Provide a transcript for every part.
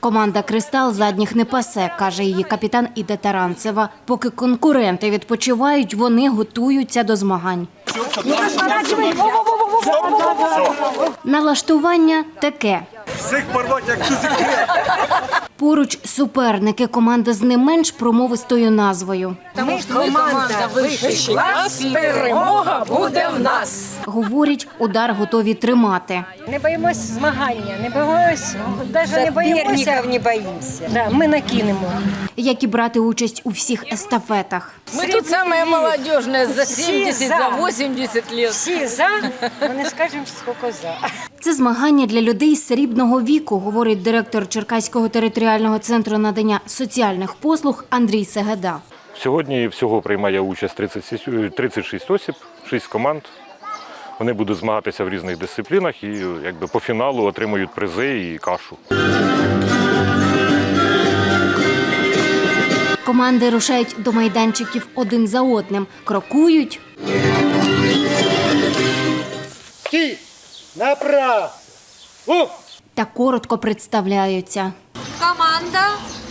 Команда Кристал задніх не пасе, каже її капітан Іда Таранцева. Поки конкуренти відпочивають, вони готуються до змагань. Налаштування таке. Всіх порвать, як чузики. Поруч суперники команда з не менш промовистою назвою. Ми команда вищий клас, перемога буде в нас. Говорять, удар готові тримати. Не боїмось змагання, не боїмось, навіть не боїмося. не боїмося. Да, ми накинемо. Як і брати участь у всіх естафетах. Мы тут самая молодежная, за Все 70, за. за 80 лет. Всі за, але не скажемо, скільки за. Це змагання для людей срібного віку, говорить директор Черкаського територіального центру надання соціальних послуг Андрій Сегеда. Сьогодні всього приймає участь 36, 36 осіб, 6 команд. Вони будуть змагатися в різних дисциплінах і якби по фіналу отримують призи і кашу. Команди рушають до майданчиків один за одним, крокують, Ті, направо. Ух! та коротко представляються. Команда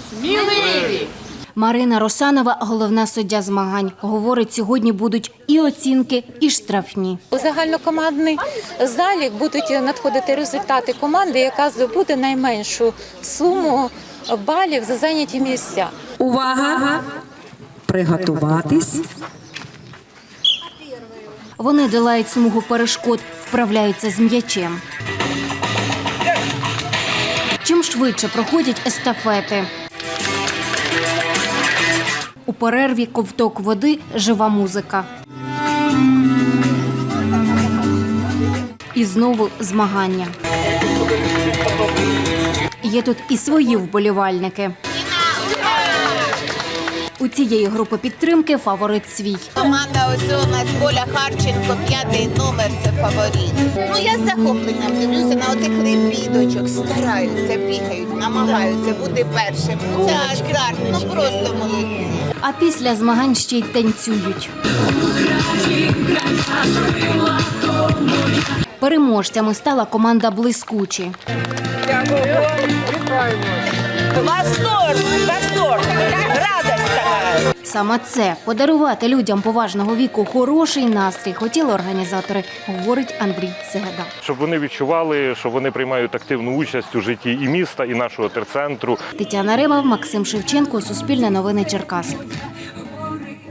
Сміливі! Марина Росанова, головна суддя змагань, говорить, сьогодні будуть і оцінки, і штрафні. У загальнокомандний залік будуть надходити результати команди, яка здобуде найменшу суму балів за зайняті місця. Увага! Приготуватись. Вони долають смугу перешкод, вправляються з м'ячем. Чим швидше проходять естафети. У перерві ковток води, жива музика. І знову змагання. Є тут і свої вболівальники. У цієї групи підтримки фаворит свій. Команда ось у нас Коля Харченко, п'ятий номер, це фаворит. Ну я з захопленням дивлюся на оцих лебідочок, стараються, бігають, намагаються бути першим. Ну, Це азарт, ну просто молодці. А після змагань ще й танцюють. Переможцями стала команда Блискучі. Восторг, восторг, радость така. Саме це подарувати людям поважного віку хороший настрій хотіли організатори, говорить Андрій Сегеда. Щоб вони відчували, що вони приймають активну участь у житті і міста, і нашого терцентру. Тетяна Рима, Максим Шевченко, Суспільне новини Черкаси.